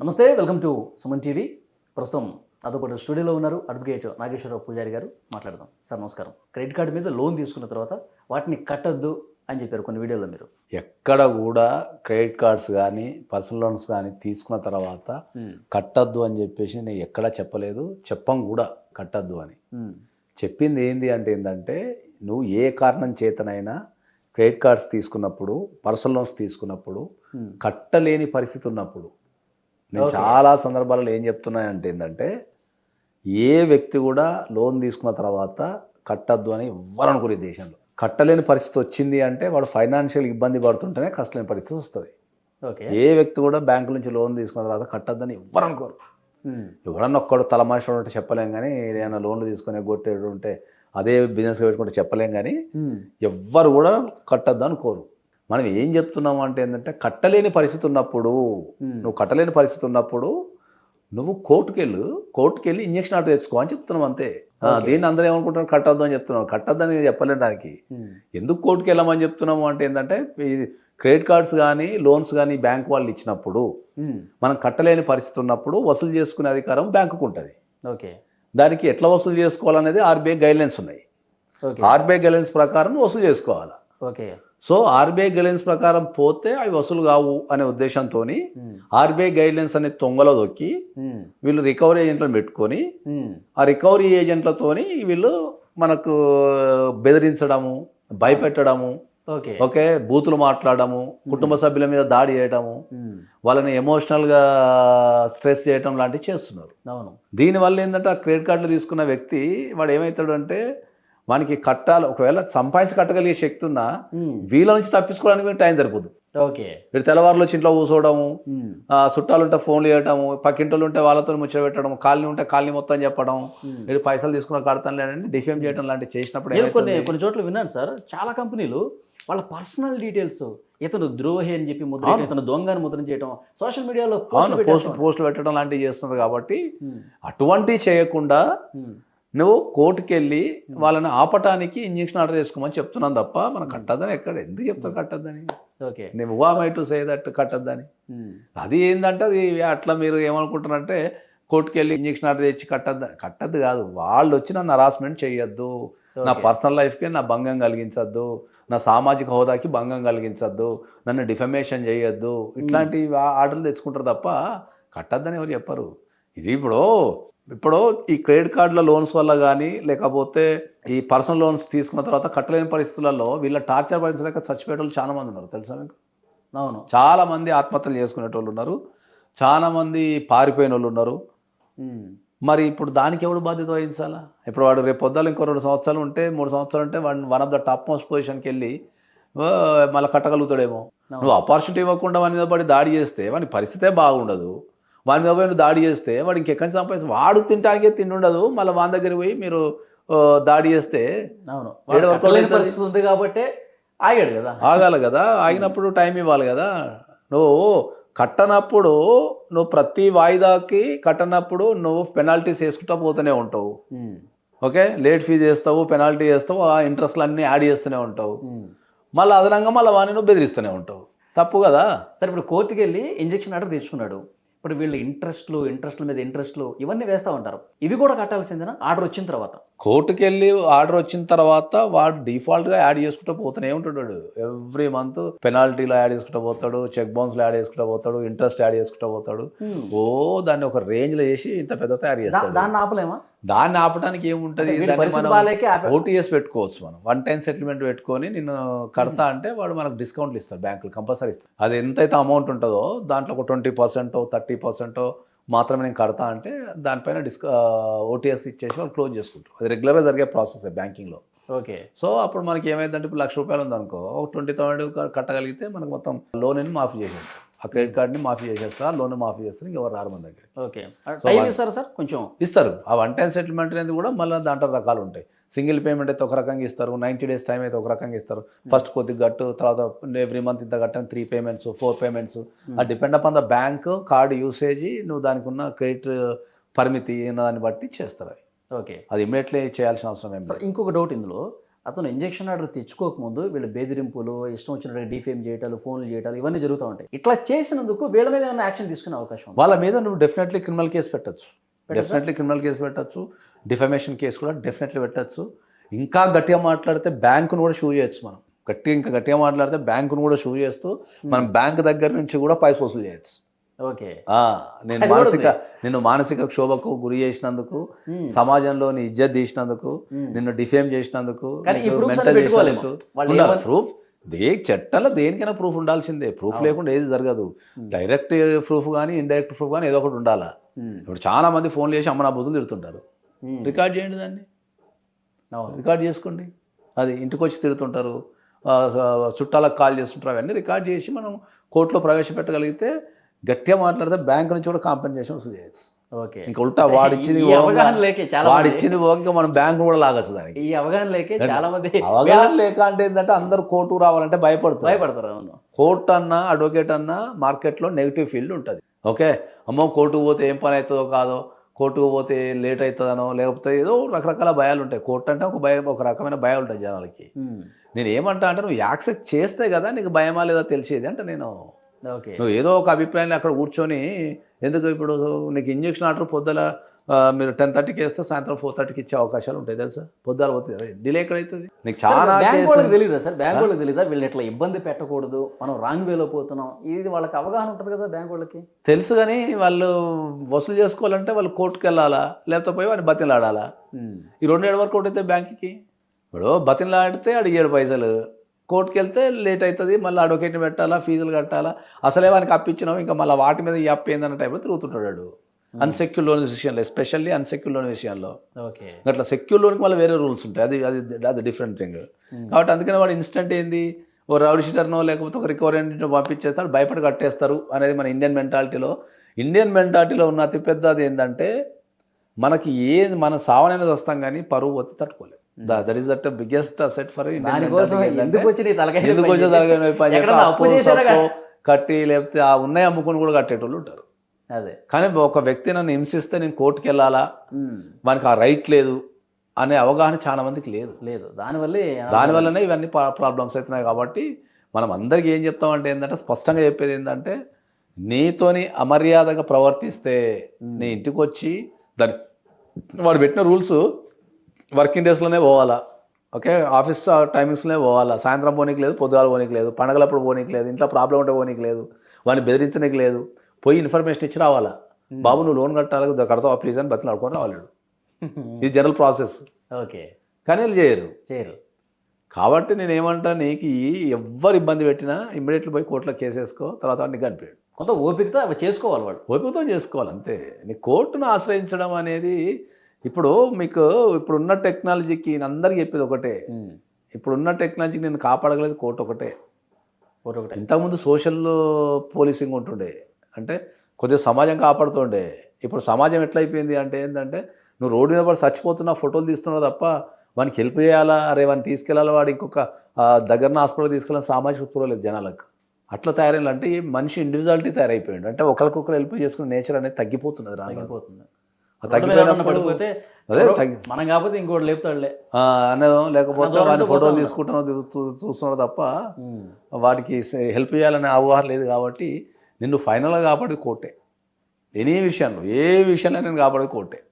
నమస్తే welcome to Suman TV. ప్రస్తుతం నాతో పాటు స్టూడియోలో ఉన్నారు అడ్వకేట్ నాగేశ్వరరావు పూజారి గారు. మాట్లాడదాం. సార్ నమస్కారం. క్రెడిట్ కార్డు మీద లోన్ తీసుకున్న తర్వాత వాటిని కట్టొద్దు అని చెప్పారు కొన్ని వీడియోలో మీరు. ఎక్కడ కూడా క్రెడిట్ కార్డ్స్ కానీ పర్సనల్ లోన్స్ కానీ తీసుకున్న తర్వాత కట్టద్దు అని చెప్పేసి నేను ఎక్కడా చెప్పలేదు. చెప్పం కూడా కట్టద్దు అని. చెప్పింది ఏంది అంటే ఏంటంటే నువ్వు ఏ కారణం చేతనైనా క్రెడిట్ కార్డ్స్ తీసుకున్నప్పుడు పర్సనల్ లోన్స్ తీసుకున్నప్పుడు కట్టలేని పరిస్థితి ఉన్నప్పుడు నేను. చాలా సందర్భాలలో ఏం చెప్తున్నానంటే ఏంటంటే ఏ వ్యక్తి కూడా లోన్ తీసుకున్న తర్వాత కట్టద్దు అని ఎవ్వరు అనుకునే దేశంలో. కట్టలేని పరిస్థితి వచ్చింది అంటే వాడు ఫైనాన్షియల్ ఇబ్బంది పడుతుంటేనే కష్టలేని పరిస్థితి వస్తుంది. ఓకే. ఏ వ్యక్తి కూడా బ్యాంకు నుంచి లోన్ తీసుకున్న తర్వాత కట్టద్దని ఎవ్వరు అనుకోరు. ఎవడన్నా ఒక్కడు తలమాషం ఉంటే చెప్పలేం కానీ ఏదైనా లోన్లు తీసుకునే కొట్టేడు ఉంటే అదే బిజినెస్ పెట్టుకుంటే చెప్పలేం కానీ ఎవ్వరు కూడా కట్టద్దు అనుకోరు మనం ఏం చెప్తున్నాము అంటే ఏంటంటే కట్టలేని పరిస్థితి ఉన్నప్పుడు నువ్వు కట్టలేని పరిస్థితి ఉన్నప్పుడు నువ్వు కోర్టుకు వెళ్ళు కోర్టుకు వెళ్ళి ఇంజక్షన్ ఆర్డర్ తెచ్చుకో అని చెప్తున్నాం అంతే. దీన్ని అందరూ ఏమనుకుంటున్నారు? కట్టద్దు అని చెప్తున్నాం కట్టద్దని చెప్పలేదు దానికి. ఎందుకు కోర్టుకు వెళ్ళమని చెప్తున్నాము అంటే ఏంటంటే క్రెడిట్ కార్డ్స్ కానీ లోన్స్ కానీ బ్యాంక్ వాళ్ళు ఇచ్చినప్పుడు మనం కట్టలేని పరిస్థితి ఉన్నప్పుడు వసూలు చేసుకునే అధికారం బ్యాంకుకు ఉంటుంది. ఓకే. దానికి ఎట్లా వసూలు చేసుకోవాలనేది ఆర్బీఐ గైడ్లైన్స్ ఉన్నాయి. ఓకే. ఆర్బీఐ గైడ్లైన్స్ ప్రకారం వసూలు చేసుకోవాలి. ఓకే. సో ఆర్బీఐ గైడ్లైన్స్ ప్రకారం పోతే అవి వసూలు కావు అనే ఉద్దేశంతో ఆర్బీఐ గైడ్లైన్స్ అనే తొంగలో దొక్కి వీళ్ళు రికవరీ ఏజెంట్లను పెట్టుకొని ఆ రికవరీ ఏజెంట్లతోని వీళ్ళు మనకు బెదిరించడము భయపెట్టడము ఓకే. ఓకే బూతులు మాట్లాడము కుటుంబ సభ్యుల మీద దాడి చేయడము వాళ్ళని ఎమోషనల్గా స్ట్రెస్ చేయడం లాంటివి చేస్తున్నారు. అవును. దీనివల్ల ఏంటంటే ఆ క్రెడిట్ కార్డులు తీసుకున్న వ్యక్తి వాడు ఏమవుతాడు అంటే వానికి కట్టాలి ఒకవేళ సంపాదించి కట్టగలిగే శక్తి ఉన్నా వీళ్ళ నుంచి తప్పించుకోవడానికి టైం సరిపోదు. ఓకే. వీడు తెల్లవారులు వచ్చి ఇంట్లో కూర్చోవడము ఆ, చుట్టాలు ఉంటే ఫోన్లు చేయటము పక్కింటోళ్ళు ఉంటే వాళ్ళతో ముచ్చట పెట్టడం కాలనీ ఉంటే కాలనీ మొత్తం చెప్పడం వీడు పైసలు తీసుకున్న కడతాను లేదండి డిఫేమ్ చేయడం లాంటివి చేసినప్పుడు నేను కొన్ని? కొన్ని చోట్ల విన్నాను సార్ చాలా కంపెనీలు వాళ్ళ పర్సనల్ డీటెయిల్స్ ఇతను ద్రోహి అని చెప్పి ముద్ర. ఇతను దొంగ అని ముద్ర చేయడం సోషల్ మీడియాలో పోస్ట్ పోస్టులు పెట్టడం లాంటివి చేస్తున్నారు కాబట్టి అటువంటివి చేయకుండా నువ్వు కోర్టుకి వెళ్ళి వాళ్ళని ఆపటానికి ఇంజక్షన్ ఆర్డర్ చేసుకోమని చెప్తున్నాను తప్ప మనం కట్టద్దని ఎక్కడ? ఎందుకు చెప్తారు కట్టద్దని? ఓకే. నేను వా మై టు సే దట్ కట్టద్దని? అది ఏంటంటే అది అట్లా మీరు ఏమనుకుంటారంటే కోర్టుకి వెళ్ళి ఇంజక్షన్ ఆర్డర్ తెచ్చి కట్టద్దు? కట్టద్దు కాదు. వాళ్ళు వచ్చి నన్ను హరాస్మెంట్ చేయొద్దు. నా పర్సనల్ లైఫ్కి నా భంగం కలిగించద్దు. నా సామాజిక హోదాకి భంగం కలిగించద్దు. నన్ను డిఫమేషన్ చేయొద్దు. ఇట్లాంటి ఆర్డర్లు తెచ్చుకుంటారు తప్ప కట్టద్దని ఎవరు చెప్పరు. ఇది ఇప్పుడు ఇప్పుడు ఈ క్రెడిట్ కార్డుల లోన్స్ వల్ల కానీ లేకపోతే ఈ పర్సనల్ లోన్స్ తీసుకున్న తర్వాత కట్టలేని పరిస్థితులలో వీళ్ళ టార్చర్ భరించలేక చచ్చిపోయే వాళ్ళు చాలా మంది ఉన్నారు. తెలుసా మీకు? అవును. చాలా మంది ఆత్మహత్యలు చేసుకునేటోళ్ళు ఉన్నారు. చాలా మంది పారిపోయిన వాళ్ళు ఉన్నారు మరి ఇప్పుడు దానికి ఎవడు బాధ్యత వహించాలా? ఇప్పుడు వాడు రేపు పొద్దులు ఇంకో రెండు సంవత్సరాలు ఉంటే మూడు సంవత్సరాలు ఉంటే వాడు one of the top most పొజిషన్కి వెళ్ళి మళ్ళీ కట్టగలుగుతాడేమో. నువ్వు ఆపర్చునిటీ ఇవ్వకుండా వాని మీద పడి దాడి చేస్తే వాని పరిస్థితే బాగుండదు. వాని మీద పోయి దాడి చేస్తే వాడు ఇంకెక్కడి నుంచి సంపాదించి వాడు తినడానికే తిండి ఉండదు మళ్ళీ వాని దగ్గర పోయి మీరు దాడి చేస్తే అవును. వాడు. పరిస్థితి ఉంది కాబట్టి ఆగాడు కదా. ఆగాలి కదా. ఆగినప్పుడు టైం ఇవ్వాలి కదా. నువ్వు కట్టనప్పుడు నువ్వు ప్రతి వాయిదాకి కట్టనప్పుడు నువ్వు పెనాల్టీస్ వేసుకుంటా పోతూనే ఉంటావు. ఓకే? లేట్ ఫీజు వేస్తావు పెనాల్టీ వేస్తావు ఆ ఇంట్రెస్ట్లు అన్నీ యాడ్ చేస్తూనే ఉంటావు. మళ్ళీ అదనంగా మళ్ళీ వాడిని నువ్వు బెదిరిస్తూనే ఉంటావు. తప్పు కదా? సరే ఇప్పుడు కోర్టుకి వెళ్ళి ఇంజక్షన్ ఆర్డర్ తెచ్చుకున్నాడు ఇప్పుడు వీళ్ళు ఇంట్రెస్ట్లు ఇంట్రెస్ట్ల మీద ఇంట్రెస్ట్లు ఇవన్నీ వేస్తూ ఉంటారు. ఇవి కూడా కట్టాల్సిందేనా? ఆర్డర్ వచ్చిన తర్వాత. కోర్టుకి వెళ్ళి ఆర్డర్ వచ్చిన తర్వాత వాడు డిఫాల్ట్గా యాడ్ చేసుకుంటూ పోతూనే ఉంటాడు ఎవ్రీ మంత్ పెనాల్టీలో యాడ్ చేసుకుంటూ పోతాడు చెక్ బౌన్స్లో యాడ్ చేసుకుంటూ పోతాడు ఇంట్రెస్ట్ యాడ్ చేసుకుంటూ పోతాడు. ఓ దాన్ని ఒక రేంజ్లో చేసి ఇంత పెద్ద తయారు చేస్తాడు. దాన్ని ఆపలేమా? దాన్ని ఆపడానికి ఏముంటది? ఓటీఎస్ పెట్టుకోవచ్చు మనం. వన్ టైం సెటిల్మెంట్ పెట్టుకొని నిన్ను కడతా అంటే వాడు మనకు డిస్కౌంట్లు ఇస్తారు బ్యాంకులు కంపల్సరీ ఇస్తారు అది ఎంతైతే అమౌంట్ ఉంటుందో దాంట్లో ఒక ట్వంటీ పర్సెంటో థర్టీ పర్సెంటో మాత్రమే నేను కడతా అంటే దానిపైన డిస్క ఓటీఎస్ ఇచ్చేసి వాళ్ళు క్లోజ్ చేసుకుంటారు. అది రెగ్యులర్గా జరిగే ప్రాసెస్ బ్యాంకింగ్లో. ఓకే. సో అప్పుడు మనకి ఏమైందంటే ఇప్పుడు లక్ష రూపాయలు ఉందనుకో ఒక ట్వంటీ థౌసండ్ కట్టగలిగితే మనకు మొత్తం లోన్ అని మాఫీ చేసేస్తారు. ఆ క్రెడిట్ కార్డ్ని మాఫీ చేసేస్తారు లోన్ మాఫీ చేస్తారు ఇంకెవరు రారు మన దగ్గర. ఓకే. ఇస్తారా సార్ కొంచెం? ఇస్తారు. ఆ వన్ టైం సెటిల్మెంట్ అనేది కూడా మళ్ళీ దాంట్లో రకాలు ఉంటాయి సింగిల్ పేమెంట్ అయితే ఒక రకంగా ఇస్తారు నైంటీ డేస్ టైం అయితే ఒక రకంగా ఇస్తారు. ఫస్ట్ కొద్దిగా గట్టు తర్వాత ఎవ్రీ మంత్ ఇంత కట్టని త్రీ పేమెంట్స్ ఫోర్ పేమెంట్స్ ఆ depend upon the bank card usage నువ్వు దానికి ఉన్న క్రెడిట్ పరిమితి దాన్ని బట్టి చేస్తారు అవి. ఓకే. అది ఇమీడియట్లీ చేయాల్సిన అవసరం ఏం ఇంకొక డౌట్ ఇందులో అతను ఇంజెక్షన్ ఆర్డర్ తెచ్చుకోకముందు వీళ్ళు బెదిరింపులు ఇష్టం వచ్చినట్టు డిఫేమ్ చేయటాలు ఫోన్లు చేయటాలు ఇవన్నీ జరుగుతూ ఉంటాయి. ఇట్లా చేసినందుకు వీళ్ళ మీద ఏమైనా యాక్షన్ తీసుకునే అవకాశం వాళ్ళ మీద నువ్వు డెఫినెట్లీ క్రిమినల్ కేసు పెట్టచ్చా? డెఫినెట్లీ క్రిమినల్ కేసు పెట్టచ్చు. డిఫమేషన్ కేసు కూడా డెఫినెట్లీ పెట్టచ్చు. ఇంకా గట్టిగా మాట్లాడితే బ్యాంకును కూడా షూ చేయొచ్చు మనం. గట్టిగా ఇంకా గట్టిగా మాట్లాడితే బ్యాంకును కూడా షూ చేస్తూ మనం బ్యాంక్ దగ్గర నుంచి కూడా పైసలు వసూలు చేయొచ్చు. ఓకే. ఆ, నేను మానసిక నిన్ను మానసిక క్షోభకు గురి చేసినందుకు Hmm. సమాజంలోని ఇజ్జత్ తీసినందుకు Hmm. నిన్ను డిఫేమ్ చేసినందుకు ప్రూఫ్ దే చట్టాల్లో దేనికైనా ప్రూఫ్ ఉండాల్సిందే. ప్రూఫ్. లేకుండా ఏది జరగదు. Hmm. డైరెక్ట్ ప్రూఫ్ కానీ ఇండైరెక్ట్ ప్రూఫ్ కానీ ఏదో ఒకటి ఉండాలా. ఇప్పుడు చాలా మంది ఫోన్లు చేసి అమ్మ నా బుద్ధులు తిడుతుంటారు. రికార్డ్ చేయండి దాన్ని. రికార్డ్ చేసుకోండి. అది ఇంటికి వచ్చి ఆ, చుట్టాలకు కాల్ చేస్తుంటారు. అవన్నీ రికార్డ్ చేసి మనం కోర్టులో ప్రవేశపెట్టగలిగితే గట్టిగా మాట్లాడితే బ్యాంక్ నుంచి కూడా కాంపెన్సేషన్ వసూలు చేయొచ్చు. ఓకే. ఇంకా ఉల్టా వాడిచ్చింది అవగాహన లేకే చాలా మంది- వాడిచ్చింది పోగా మనం బ్యాంకు కూడా లాగచ్చు దానికి. ఈ అవగాహన లేకే చాలా మంది అవగాహన లేక అంటే ఏంటంటే అందరు కోర్టు రావాలంటే భయపడుతుంది భయపడతారు అవును. కోర్టు అన్నా అడ్వకేట్ అన్నా మార్కెట్లో నెగిటివ్ ఫీల్డ్ ఉంటుంది. ఓకే? అమ్మో కోర్టుకు పోతే ఏం పని అవుతుందో కాదో కోర్టుకు పోతే లేట్ అవుతుందనో లేకపోతే ఏదో రకరకాల భయాలు ఉంటాయి. కోర్టు అంటే ఒక భయం ఒక రకమైన భయాలు ఉంటాయి జనాలకి. నేను ఏమంటా అంటే నువ్వు యాక్సెప్ట్ చేస్తే కదా నీకు భయమా లేదా తెలిసేది? అంటే నేను. ఓకే. నువ్వు ఏదో ఒక అభిప్రాయాన్ని అక్కడ కూర్చొని ఎందుకు ఇప్పుడు నీకు ఇంజక్షన్ ఆర్డర్ పొద్దుల మీరు టెన్ థర్టీకి వేస్తే సాయంత్రం ఫోర్ థర్టీకి ఇచ్చే అవకాశాలు ఉంటాయి తెలుసా? పొద్దుల పోతుంది డిలే ఎక్కడైతుంది? నీకు చాలా వాళ్ళకి తెలియదా సార్? బ్యాంక్ వాళ్ళకి తెలియదా వీళ్ళు ఇట్లా ఇబ్బంది పెట్టకూడదు? మనం రాంగ్ వేలో పోతున్నాం. ఇది వాళ్ళకి అవగాహన ఉంటుంది కదా బ్యాంక్ వాళ్ళకి. తెలుసు కానీ వాళ్ళు వసూలు చేసుకోవాలంటే వాళ్ళు కోర్టుకు వెళ్ళాలా? లేకపోతే పోయి వాడిని బతిలాడాలా. ఈ రెండు ఏడు వరకు అయితే బ్యాంక్కి ఇప్పుడు బతిలాడితే అడిగేడు పైసలు. కోర్టుకి వెళ్తే లేట్ అవుతుంది మళ్ళీ అడ్వకేట్ని పెట్టాలా ఫీజులు కట్టాలా? అసలే వానికి అప్పించినావు ఇంకా మళ్ళీ వాటి మీద ఈ అప్పు ఏందన్న టైంలో తిరుగుతుంటాడు. అన్సెక్యూర్ లోన్ విషయంలో ఎస్పెషల్లీ అన్సెక్యూర్ లోన్ విషయంలో. అట్లా సెక్యూర్ లోన్కి మళ్ళీ వేరే రూల్స్ ఉంటాయి. అది అది అది డిఫరెంట్ థింగ్ ఉమ్. కాబట్టి అందుకని వాడు ఇన్స్టెంట్ ఏంది? ఓ రౌడీ షీటర్నో లేకపోతే ఒక రికవరెంట్నో పంపించేస్తాడు భయపడి కట్టేస్తారు అనేది మన ఇండియన్ మెంటాలిటీలో ఇండియన్ మెంటాలిటీలో ఉన్న అతిపెద్దది ఏంటంటే మనకి ఏ మన సావనైనది వస్తాం కానీ పరువు పోతే తట్టుకోలేదు that is that biggest asset for ఎందుకు వచ్చి కట్టి లేకపోతే ఆ ఉన్నాయి అమ్ముకొని కూడా కట్టేటోళ్ళు ఉంటారు. అదే. కానీ ఒక వ్యక్తి నన్ను హింసిస్తే నేను కోర్టుకి వెళ్ళాలా. మనకి ఆ రైట్ లేదు అనే అవగాహన చాలా మందికి లేదు. లేదు. దానివల్లే దానివల్లనే ఇవన్నీ ప్రాబ్లమ్స్ అవుతున్నాయి కాబట్టి మనం అందరికీ ఏం చెప్తామంటే ఏంటంటే స్పష్టంగా చెప్పేది ఏంటంటే నీతోని అమర్యాదగా ప్రవర్తిస్తే నీ ఇంటికి వచ్చి దాని వాడు పెట్టిన రూల్స్ వర్కింగ్ డేస్లోనే పోవాలా? ఓకే? ఆఫీస్ టైమింగ్స్లోనే పోవాలా? సాయంత్రం పోనీకి లేదు పొద్దుగాల పోనీకి లేదు పండగలప్పుడు పోనీకి లేదు ఇంట్లో ప్రాబ్లం ఉంటే పోనీకి లేదు వాడిని బెదిరించనీకి లేదు. పోయి ఇన్ఫర్మేషన్ ఇచ్చి రావాలా? బాబు నువ్వు లోన్ కట్టాలి కడతావా ప్లీజ్ అని బతిని ఆడుకొని రావాలి వీడు. ఇది జనరల్ ప్రాసెస్ ఓకే. కానీ వీళ్ళు చేయరు. చేయరు. కాబట్టి నేను ఏమంటా నీకు ఎవ్వరు ఇబ్బంది పెట్టినా ఇమ్మీడియట్లీ పోయి కోర్టులో కేసేసుకో తర్వాత వాడిని కనిపించాడు కొంత ఓపికతో అవి చేసుకోవాలి వాళ్ళు. ఓపికతో చేసుకోవాలి అంతే. నీ కోర్టును ఆశ్రయించడం అనేది ఇప్పుడు మీకు ఇప్పుడున్న టెక్నాలజీకి నేను అందరికీ చెప్పేది ఒకటే. ఇప్పుడున్న టెక్నాలజీకి నేను కాపాడగలేదు కోర్టు ఒకటే. ఒకటి ఒకటి. ఇంతకుముందు సోషల్ పోలీసింగ్ ఉంటుండే. అంటే కొద్దిగా సమాజం కాపాడుతుండే. ఇప్పుడు సమాజం ఎట్లయిపోయింది అంటే ఏంటంటే నువ్వు రోడ్డు మీద పడి చచ్చిపోతున్నా ఫోటోలు తీస్తున్నావు తప్ప వానికి హెల్ప్ చేయాలా? అరే వాడిని తీసుకెళ్ళాలి? వాడు ఇంకొక దగ్గరన హాస్పిటల్ తీసుకెళ్ళాలి సామాజిక స్పృహ లేదు జనాలకు. అట్లా తయారైన అంటే ఈ మనిషి ఇండివిజువాలిటీ తయారైపోయాడు. అంటే ఒకరికొకరు హెల్ప్ చేసుకునే నేచర్ అనేది తగ్గిపోతున్నది. తగ్గిపోతుంది. తగ్గిపోయినప్పుడు పడిపోతే అదే మనం కాకపోతే ఇంకోటి లేపుతాడులే. అనేదో లేకపోతే వాడిని ఫోటోలు తీసుకుంటున్నావు చూ- చూస్తున్నావు తప్ప. వాడికి హెల్ప్ చేయాలనే అవగాహన లేదు కాబట్టి నిన్ను ఫైనల్గా కాపాడేది కోర్టే. ఎనీ విషయంలో ఏ విషయంలో నేను కాపాడేది కోర్టే.